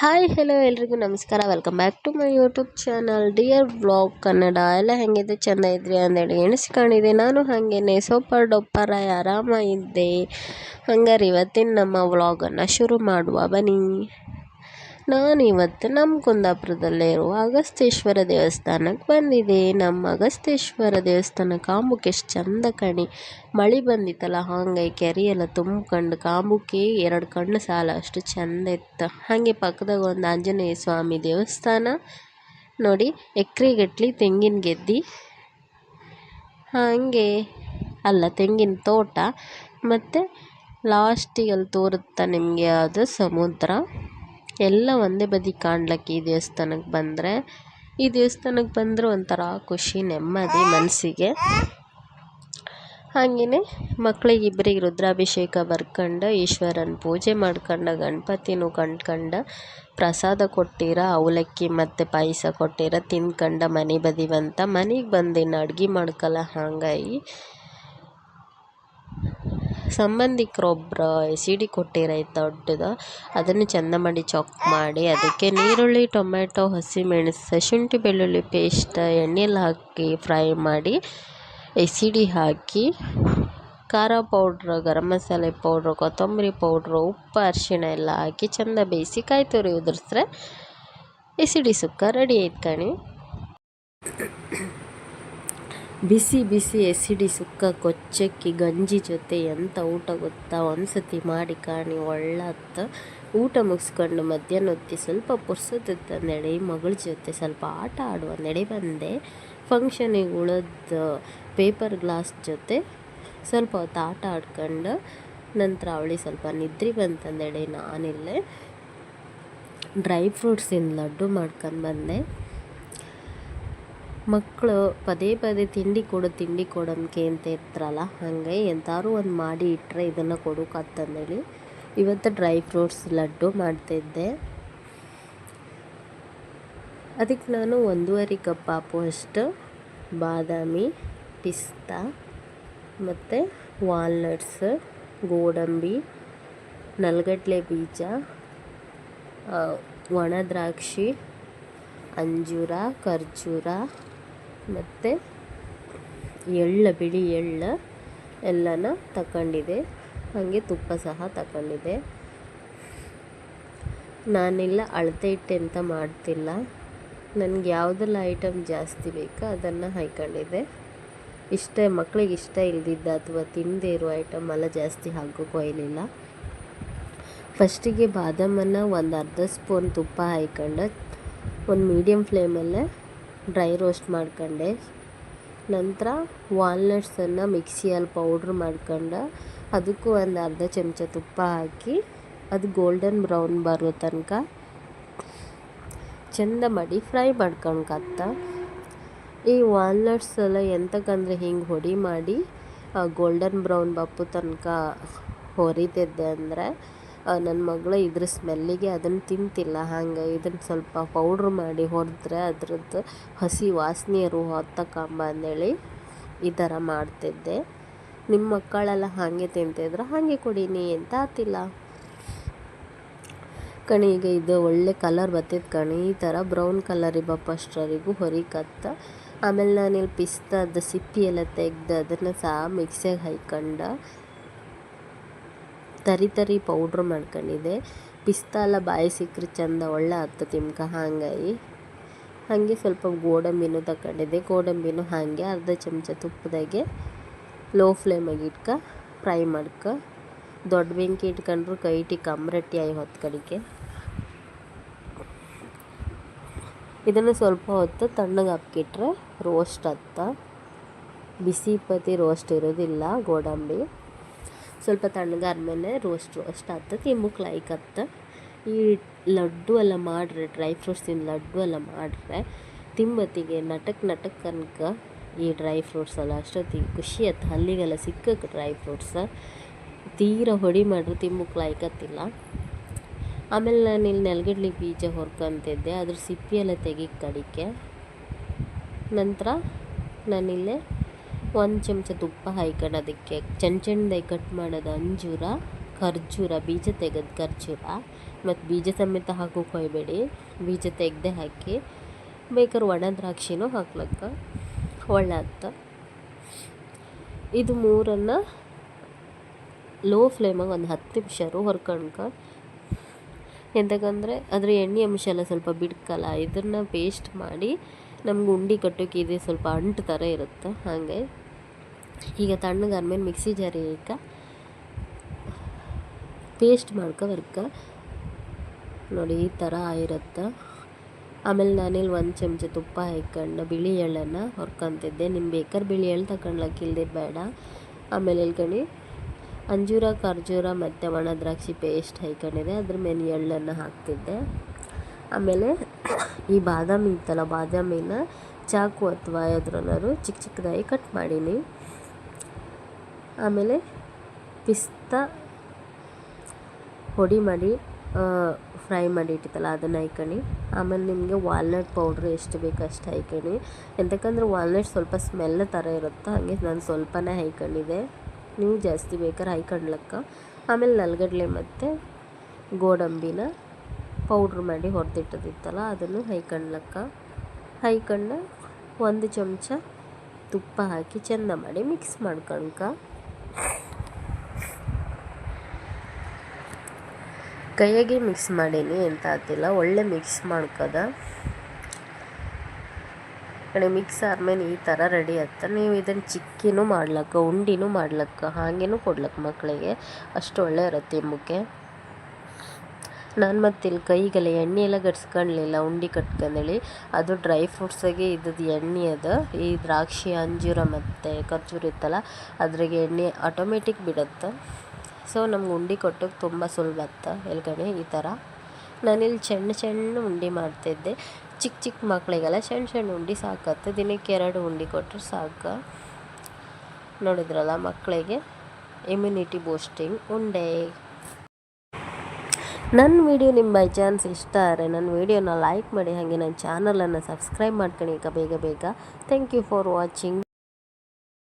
Hi hello ಎಲ್ರಿಗೂ ನಮಸ್ಕಾರ. Welcome back to my YouTube channel dear vlog Kannada ಎಲ್ಲ ಹೆಂಗಿದೆ? ಚೆಂದ ಇದ್ರಿ ಅಂದೇಳಿ ಎಣಿಸ್ಕೊಂಡಿದ್ದೆ. ನಾನು ಹಾಗೇನೆ ಸೂಪರ್ ಡೊಪ್ಪರ ಆರಾಮ ಇದ್ದೆ. ಹಂಗಾರೆ ಇವತ್ತಿನ ನಮ್ಮ ವ್ಲಾಗನ್ನು ಶುರು ಮಾಡುವ ಬನ್ನಿ. ನಾನು ಇವತ್ತು ನಮ್ಮ ಕುಂದಾಪುರದಲ್ಲೇ ಇರುವ ಅಗಸ್ತೇಶ್ವರ ದೇವಸ್ಥಾನಕ್ಕೆ ಬಂದಿದೆ ನಮ್ಮ ಅಗಸ್ತೇಶ್ವರ ದೇವಸ್ಥಾನ ಕಾಂಬುಕ್ಕೆ ಎಷ್ಟು ಚಂದ ಕಣಿ ಮಳೆ ಬಂದಿತ್ತಲ್ಲ ಹಾಗೆ ಕೆರೆ ಎಲ್ಲ ತುಂಬ್ಕೊಂಡು ಕಾಂಬುಕ್ಕೆ ಎರಡು ಕಣ್ಣು ಸಾಲ, ಅಷ್ಟು ಚಂದ ಇತ್ತು. ಹಾಗೆ ಪಕ್ಕದಾಗ ಒಂದು ಆಂಜನೇಯ ಸ್ವಾಮಿ ದೇವಸ್ಥಾನ ನೋಡಿ, ಎಕ್ರೆಗಟ್ಲಿ ತೆಂಗಿನ ಗೆದ್ದಿ. ಹಾಗೆ ಅಲ್ಲ, ತೆಂಗಿನ ತೋಟ. ಮತ್ತು ಲಾಸ್ಟಿಗೆ ಅಲ್ಲಿ ತೋರುತ್ತಾ ನಿಮಗೆ ಅದು ಸಮುದ್ರ? ಎಲ್ಲ ಒಂದೇ ಬದಿ ಕಾಣ್ಲಿಕ್ಕೆ ಈ ದೇವಸ್ಥಾನಕ್ಕೆ ಬಂದರೆ, ಈ ದೇವಸ್ಥಾನಕ್ಕೆ ಬಂದರೆ ಒಂಥರ ಖುಷಿ, ನೆಮ್ಮದಿ ಮನಸ್ಸಿಗೆ ಹಾಗೆಯೇ ಮಕ್ಳಿಗೆ ಇಬ್ಬರಿಗೆ ರುದ್ರಾಭಿಷೇಕ ಬರ್ಕೊಂಡು, ಈಶ್ವರನ ಪೂಜೆ ಮಾಡ್ಕೊಂಡು, ಗಣಪತಿನೂ ಕಂಡ್ಕೊಂಡು, ಪ್ರಸಾದ ಕೊಟ್ಟಿರ, ಅವಲಕ್ಕಿ ಮತ್ತು ಪಾಯಸ ಕೊಟ್ಟಿರ, ತಿನ್ಕೊಂಡು ಮನೆ ಬದಿವಂತ ಮನೆಗೆ ಬಂದಿನ್ನು ಅಡ್ಗೆ ಮಾಡ್ಕಲ್ಲ ಹಾಗಾಗಿ ಸಂಬಂಧಿಕರೊಬ್ಬರು ಸಿಡಿ ಕೊಟ್ಟಿರೈತೆ ದೊಡ್ಡದು, ಅದನ್ನು ಚಂದ ಮಾಡಿ ಚಾಕ್ ಮಾಡಿ, ಅದಕ್ಕೆ ನೀರುಳ್ಳಿ ಟೊಮೆಟೊ ಹಸಿಮೆಣಸು ಶುಂಠಿ, ಬೆಳ್ಳುಳ್ಳಿ ಪೇಸ್ಟ್ ಎಣ್ಣೆಲಿ ಹಾಕಿ ಫ್ರೈ ಮಾಡಿ ಎಸಿಡಿ ಹಾಕಿ, ಖಾರ ಪೌಡ್ರ್, ಗರಂ ಮಸಾಲೆ ಪೌಡ್ರು, ಕೊತ್ತಂಬರಿ ಪೌಡ್ರು, ಉಪ್ಪು, ಅರಿಶಿಣ ಎಲ್ಲ ಹಾಕಿ ಚೆಂದ ಬೇಯಿಸಿ ಕಾಯಿ ತುರಿ ಉದುರಿಸ್ರೆ ಎಸಿಡಿ ಸುಕ್ಕ ರೆಡಿ ಆಯ್ತು ಕಣಿ. ಬಿಸಿ ಬಿಸಿ ಎಸಿಡಿ ಸುಕ್ಕ ಕೊಚ್ಚಕ್ಕಿ ಗಂಜಿ ಜೊತೆ ಎಂಥ ಊಟ ಗೊತ್ತಾ? ಒಂದ್ಸತಿ ಮಾಡಿ ಕಾಣಿ ಒಳ್ಳತ್ತ. ಊಟ ಮುಗಿಸ್ಕೊಂಡು ಮಧ್ಯಾಹ್ನ ಹೊತ್ತಿ ಸ್ವಲ್ಪ ಪುರ್ಸೊತ್ತಿತ್ತಂದೇಳಿ ಮಗಳ ಜೊತೆ ಸ್ವಲ್ಪ ಆಟ ಆಡುವ ನಡೆ ಬಂದೆ. ಫಂಕ್ಷನಿಗೆ ಉಳಿದ ಪೇಪರ್ ಗ್ಲಾಸ್ ಜೊತೆ ಸ್ವಲ್ಪ ಹೊತ್ತು ಆಟ ಆಡ್ಕೊಂಡು ನಂತರ ಅವಳಿ ಸ್ವಲ್ಪ ನಿದ್ರೆ ಬಂತಂದೇಳಿ ನಾನಿಲ್ಲೇ. ಡ್ರೈ ಫ್ರೂಟ್ಸಿಂದ ಲಡ್ಡು ಮಾಡ್ಕೊಂಡು ಬಂದೆ. ಮಕ್ಕಳು ಪದೇ ಪದೇ ತಿಂಡಿ ಕೊಡು, ತಿಂಡಿ ಕೊಡೋನ್ಕೆ ಅಂತ ಇರ್ತಾರಲ್ಲ, ಹಾಗೆ ಎಂತಾರು ಒಂದು ಮಾಡಿ ಇಟ್ಟರೆ ಇದನ್ನು ಕೊಡೋಕ್ಕಂತಂದೇಳಿ ಇವತ್ತು ಡ್ರೈ ಫ್ರೂಟ್ಸ್ ಲಡ್ಡು ಮಾಡ್ತಿದ್ದೆ. ಅದಕ್ಕೆ ನಾನು ಒಂದೂವರೆ ಕಪ್ ಅಷ್ಟು ಬಾದಾಮಿ, ಪಿಸ್ತಾ ಮತ್ತು ವಾಲ್ನಟ್ಸ್, ಗೋಡಂಬಿ, ನಲ್ಗಡ್ಲೆ ಬೀಜ ಒಣದ್ರಾಕ್ಷಿ ಅಂಜೂರ, ಖರ್ಜೂರ ಮತ್ತು ಎಳ್ಳು, ಬಿಳಿ ಎಳ್ಳು ಎಲ್ಲನ ತಗೊಂಡಿದೆ ಹಾಗೆ ತುಪ್ಪ ಸಹ ತಗೊಂಡಿದೆ ನಾನೆಲ್ಲ, ಅಳತೆ ಇಟ್ಟೆ ಅಂತ ಮಾಡ್ತಿಲ್ಲ. ನನಗೆ ಯಾವುದೆಲ್ಲ ಐಟಮ್ ಜಾಸ್ತಿ ಬೇಕೋ ಅದನ್ನು ಹಾಯ್ಕೊಂಡಿದ್ದೆ. ಇಷ್ಟ ಮಕ್ಕಳಿಗೆ ಇಷ್ಟ ಇಲ್ದಿದ್ದ ಅಥವಾ ತಿನ್ನದೇ ಇರೋ ಐಟಮ್ ಎಲ್ಲ ಜಾಸ್ತಿ ಹಾಕೋಕ್ಕೂ ಇರಲಿಲ್ಲ ಫಸ್ಟಿಗೆ ಬಾದಾಮನ್ನು ಒಂದು ಅರ್ಧ ಸ್ಪೂನ್ ತುಪ್ಪ ಹಾಯ್ಕೊಂಡು. ಒಂದು ಮೀಡಿಯಮ್ ಫ್ಲೇಮಲ್ಲೇ ಡ್ರೈ ರೋಸ್ಟ್ ಮಾಡ್ಕೊಂಡೆ. ನಂತರ ವಾಲ್ನಟ್ಸನ್ನು ಮಿಕ್ಸಿಯಲ್ಲಿ ಪೌಡ್ರ್ ಮಾಡ್ಕೊಂಡು, ಅದಕ್ಕೂ ಒಂದು ಅರ್ಧ ಚಮಚ ತುಪ್ಪ ಹಾಕಿ, ಅದು ಗೋಲ್ಡನ್ ಬ್ರೌನ್ ಬರೋ ತನಕ ಚೆಂದ ಮಾಡಿ ಫ್ರೈ ಮಾಡ್ಕೊಳ್ಕತ್ತ ಈ ವಾಲ್ನಟ್ಸ್ ಎಲ್ಲ ಎಂತಕ್ಕಂದ್ರೆ ಹಿಂಗೆ ಹೊಡಿ ಮಾಡಿ ಗೋಲ್ಡನ್ ಬ್ರೌನ್ ಬಪ್ಪು ತನಕ ಹೊರಿತಿದ್ದೆ ಅಂದರೆ ನನ್ನ ಮಗಳು ಇದ್ರ ಸ್ಮೆಲ್ಲಿಗೆ ಅದನ್ನು ತಿಂತಿಲ್ಲ. ಹಂಗೆ ಇದನ್ನು ಸ್ವಲ್ಪ ಪೌಡ್ರ್ ಮಾಡಿ ಹೊಡೆದ್ರೆ ಅದ್ರದ್ದು ಹಸಿ ವಾಸನೆಯರು ಹೊತ್ತಕಂಬ ಅಂದೇಳಿ ಈ ಥರ ಮಾಡ್ತಿದ್ದೆ. ನಿಮ್ಮ ಮಕ್ಕಳೆಲ್ಲ ಹಾಗೆ ತಿಂತಿದ್ರೆ ಹಾಗೆ ಕೊಡೀನಿ ಅಂತ ಆತಿಲ್ಲ. ಕಣಿ, ಈಗ ಇದು ಒಳ್ಳೆ ಕಲರ್ ಬರ್ತೈತೆ ಕಣಿ. ಈ ಥರ ಬ್ರೌನ್ ಕಲರ್ ಬಪ್ಪ ಹೊರಿ ಹೊರಿಕತ್ತ ಆಮೇಲೆ ನಾನಿಲ್ಲಿ ಪಿಸ್ತಾದ ಸಿಪ್ಪಿ ಎಲ್ಲ ತೆಗ್ದು ಅದನ್ನು ಸಹ ಮಿಕ್ಸಿಗೆ ಹಾಯ್ಕೊಂಡು ತರಿ ತರಿ ಪೌಡ್ರ್ ಮಾಡ್ಕೊಂಡಿದ್ದೆ. ಪಿಸ್ತಾ ಬಾಯಿ ಸಿಕ್ಕರೆ ಚಂದ ಒಳ್ಳೆ ಹತ್ತು ತಿಮ್ಕ ಹಾಗಾಗಿ. ಹಾಗೆ ಸ್ವಲ್ಪ ಗೋಡಂಬಿನೂ ತಗೊಂಡಿದ್ದೆ ಗೋಡಂಬಿನೂ ಹಾಗೆ ಅರ್ಧ ಚಮಚ ತುಪ್ಪದಾಗೆ ಲೋ ಫ್ಲೇಮಾಗಿ ಇಟ್ಕ, ಫ್ರೈ ಮಾಡ್ಕ. ದೊಡ್ಡ ಬೆಂಕಿ ಇಟ್ಕೊಂಡ್ರು ಕೈ ಇಟ್ಟು ಕಮ್ರಟ್ಟಿ ಆಗಿ ಹೊತ್ತು ಕಡಿಕೆ ಇದನ್ನು ಸ್ವಲ್ಪ ಹೊತ್ತು ತಣ್ಣಗೆ ಹಾಕಿಟ್ರೆ ರೋಸ್ಟ್ ಹತ್ತ ಬಿಸಿ ಪತಿ ರೋಸ್ಟ್ ಇರೋದಿಲ್ಲ ಗೋಡಂಬಿ. ಸ್ವಲ್ಪ ತಣ್ಣಗಾದ್ಮೇಲೆ ರೋಸ್ಟ್ ರೋಸ್ಟ್ ಆಗ್ತದೆ. ತಿಂಬುಕ್ ಲೈಕ್ ಈ ಲಡ್ಡು ಎಲ್ಲ ಮಾಡ್ರೆ ಡ್ರೈ ಫ್ರೂಟ್ಸಿನ ಲಡ್ಡು ಎಲ್ಲ ಮಾಡ್ರೆ ತಿಂಬತ್ತಿಗೆ ನಟಕ್ ನಟಕ್ ಕನಕ ಈ ಡ್ರೈ ಫ್ರೂಟ್ಸ್ ಎಲ್ಲ. ಅಷ್ಟೊತ್ತಿಗೆ ಖುಷಿ ಆಯ್ತು. ಹಲ್ಲಿಗೆಲ್ಲ ಸಿಕ್ಕಕ್ಕೆ ಡ್ರೈ ಫ್ರೂಟ್ಸ್ ತೀರ ಹೊಡಿ ಮಾಡ್ರೆ ಲೈಕ್ ಲಾಯ್ಕತ್ತಿಲ್ಲ ಆಮೇಲೆ ನಾನು ಇಲ್ಲಿ ನೆಲಗಡ್ಲಿ ಬೀಜ ಹೊರ್ಕೊಂತಿದ್ದೆ. ಅದ್ರ ಸಿಪ್ಪಿ ಎಲ್ಲ ತೆಗಿ ಕಡಿಕೆ. ನಂತರ ನಾನಿಲ್ಲೇ ಒಂದು ಚಮಚ ತುಪ್ಪ ಹಾಯ್ಕೊಂಡು ಅದಕ್ಕೆ ಚೆನ್ನ ಚೆನ್ನದಾಗಿ ಕಟ್ ಮಾಡೋದು ಅಂಜೂರ, ಖರ್ಜೂರ, ಬೀಜ ತೆಗೆದು ಖರ್ಜೂರ ಮತ್ತು ಬೀಜ ಸಮೇತ ಹಾಕೋಕೆ ಹೋಗಬೇಡಿ ಬೀಜ ತೆಗೆದೇ ಹಾಕಿ ಬೇಕಾದ್ರೆ ಒಣ ದ್ರಾಕ್ಷಿನೂ ಹಾಕ್ಲಕ್ಕ ಒಳ್ಳೆ ಆಗ್ತ. ಇದು ಮೂರನ್ನು ಲೋ ಫ್ಲೇಮಾಗ ಒಂದು ಹತ್ತು ನಿಮಿಷರು ಹೊರ್ಕಣ್ಕ. ಎಂತಕಂದರೆ ಅದರ ಎಣ್ಣೆ ಅಂಶ ಎಲ್ಲ ಸ್ವಲ್ಪ ಬಿಡ್ಕಲ್ಲ ಇದನ್ನು ಪೇಸ್ಟ್ ಮಾಡಿ ನಮ್ಗೆ ಉಂಡೆ ಕಟ್ಟೋಕೆ ಇದು ಸ್ವಲ್ಪ ಅಂಟು ಥರ ಇರುತ್ತೆ, ಹಾಗೆ. ಈಗ ತಣ್ಣಗಾದ್ಮೇಲೆ ಮಿಕ್ಸಿ ಜಾರಿ ಜಾರಿಗೆ ಪೇಸ್ಟ್ ಮಾಡ್ಕೊಬರ್ಕ. ನೋಡಿ, ಈ ಥರ ಆಗಿರುತ್ತೆ ಆಮೇಲೆ ನಾನಿಲ್ಲಿ ಒಂದು ಚಮಚ ತುಪ್ಪ ಹಾಕ್ಕೊಂಡು ಬಿಳಿ ಎಳ್ಳನ್ನು ಹೊರ್ಕೊತಿದ್ದೆ. ನಿಮ್ಮ ಬೇಕಾದ್ರೆ ಬಿಳಿ ಎಳ್ಳು ತಗೊಂಡ್ಲಕ್ಕೆ ಇಲ್ಲದೆ ಬೇಡ. ಆಮೇಲೆ ಇಲ್ಕಣಿ ಅಂಜೂರ, ಖರ್ಜೂರ ಮತ್ತು ಒಣ ದ್ರಾಕ್ಷಿ ಪೇಸ್ಟ್ ಹೈಕೊಂಡಿದೆ ಅದ್ರ ಮೇಲೆ ಎಳ್ಳನ್ನು ಹಾಕ್ತಿದ್ದೆ. ಆಮೇಲೆ ಈ ಬಾದಾಮಿ ಇತ್ತಲ್ಲ, ಬಾದಾಮಿನ ಚಾಕು ಅಥವಾ ಯಾವ್ದ್ರನ್ನಾರು ಚಿಕ್ಕ ಚಿಕ್ಕದಾಗಿ ಕಟ್ ಮಾಡೀನಿ. ಆಮೇಲೆ ಪಿಸ್ತಾ ಪುಡಿ ಮಾಡಿ ಫ್ರೈ ಮಾಡಿ ಇಟ್ಟಿತ್ತಲ್ಲ, ಅದನ್ನು ಹಾಯ್ಕೊಳ್ಳಿ ಆಮೇಲೆ ನಿಮಗೆ ವಾಲ್ನಟ್ ಪೌಡ್ರ್ ಎಷ್ಟು ಬೇಕು ಅಷ್ಟು ಹಾಯ್ಕೊಳ್ಳಿ ಎಂತಕ್ಕಂದ್ರೆ ವಾಲ್ನಟ್ ಸ್ವಲ್ಪ ಸ್ಮೆಲ್ ಥರ ಇರುತ್ತೆ ಹಾಗೆ ನಾನು ಸ್ವಲ್ಪನೇ ಹಾಯ್ಕೊಂಡಿದ್ದೆ. ನೀವು ಜಾಸ್ತಿ ಬೇಕಾದ್ರೆ ಹಾಯ್ಕೊಂಡ್ಲಕ್ಕ ಆಮೇಲೆ ನಲ್ಗಡ್ಲೆ ಮತ್ತು ಗೋಡಂಬಿನ ಪೌಡ್ರ್ ಮಾಡಿ ಹೊಡೆದಿಟ್ಟದಿತ್ತಲ್ಲ, ಅದನ್ನು ಹಾಯ್ಕೊಂಡ್ಲಕ್ಕ ಹಾಯ್ಕೊಂಡು ಒಂದು ಚಮಚ ತುಪ್ಪ ಹಾಕಿ ಚೆಂದ ಮಾಡಿ ಮಿಕ್ಸ್ ಮಾಡ್ಕಣ್ಕ ಕೈಯಾಗೆ ಮಿಕ್ಸ್ ಮಾಡೀನಿ ಎಂತ ಆತಿಲ್ಲ ಒಳ್ಳೆ ಮಿಕ್ಸ್ ಮಾಡ್ಕದ. ಕಡೆ ಮಿಕ್ಸ್ ಆದ್ಮೇಲೆ ಈ ಥರ ರೆಡಿ ಆಗ್ತದೆ ನೀವು ಇದನ್ನು ಚಿಕ್ಕಿನೂ ಮಾಡ್ಲಕ್ಕ, ಉಂಡಿನೂ ಮಾಡ್ಲಕ್ಕ, ಹಾಗೇನೂ ಕೊಡ್ಲಕ್ಕ ಮಕ್ಕಳಿಗೆ ಅಷ್ಟು ಒಳ್ಳೆ ಇರುತ್ತೆ ತಿಂಬಕ್ಕೆ ನಾನು ಮತ್ತೆ ಇಲ್ಲಿ ಕೈಗೆಲ್ಲ ಎಣ್ಣೆ ಎಲ್ಲ ಗಡ್ಸ್ಕೊಳ್ಲಿಲ್ಲ ಉಂಡಿ ಕಟ್ಕೊಂಡೇಳಿ ಅದು ಡ್ರೈ ಫ್ರೂಟ್ಸಾಗೆ ಇದ್ದದ್ದು ಎಣ್ಣೆ ಅದು. ಈ ದ್ರಾಕ್ಷಿ, ಅಂಜೂರ ಮತ್ತು ಖರ್ಜೂರ ಇತ್ತಲ್ಲ, ಅದ್ರಾಗೆ ಎಣ್ಣೆ ಆಟೋಮೆಟಿಕ್ ಬಿಡುತ್ತೆ. ಸೊ ನಮ್ಗೆ ಉಂಡಿ ಕೊಟ್ಟಕ್ಕೆ ತುಂಬ ಸುಲಭ ಆತ್ತ ಎಲ್ಗಡೆ ಈ ಥರ ನಾನಿಲ್ಲಿ ಸಣ್ಣ ಸಣ್ಣ ಉಂಡೆ ಮಾಡ್ತಿದ್ದೆ. ಚಿಕ್ಕ ಚಿಕ್ಕ ಮಕ್ಕಳಿಗೆಲ್ಲ ಸಣ್ಣ ಸಣ್ಣ ಉಂಡೆ ಸಾಕತ್ತೆ. ದಿನಕ್ಕೆ ಎರಡು ಉಂಡೆ ಕೊಟ್ಟರೆ ಸಾಕು. ನೋಡಿದ್ರಲ್ಲ ಮಕ್ಕಳಿಗೆ ಇಮ್ಯುನಿಟಿ ಬೂಸ್ಟಿಂಗ್ ಉಂಡೆ. ನನ್ನ ವಿಡಿಯೋ ನಿಮ್ಮ ಬೈ ಚಾನ್ಸ್ ಇಷ್ಟ ಆದರೆ ನನ್ನ ವಿಡಿಯೋನ ಲೈಕ್ ಮಾಡಿ, ಹಾಗೆ ನನ್ನ ಚಾನಲನ್ನು ಸಬ್ಸ್ಕ್ರೈಬ್ ಮಾಡ್ಕೊಳ್ಳಿ. ಈಗ ಬೇಗ ಬೇಗ. Thank you for watching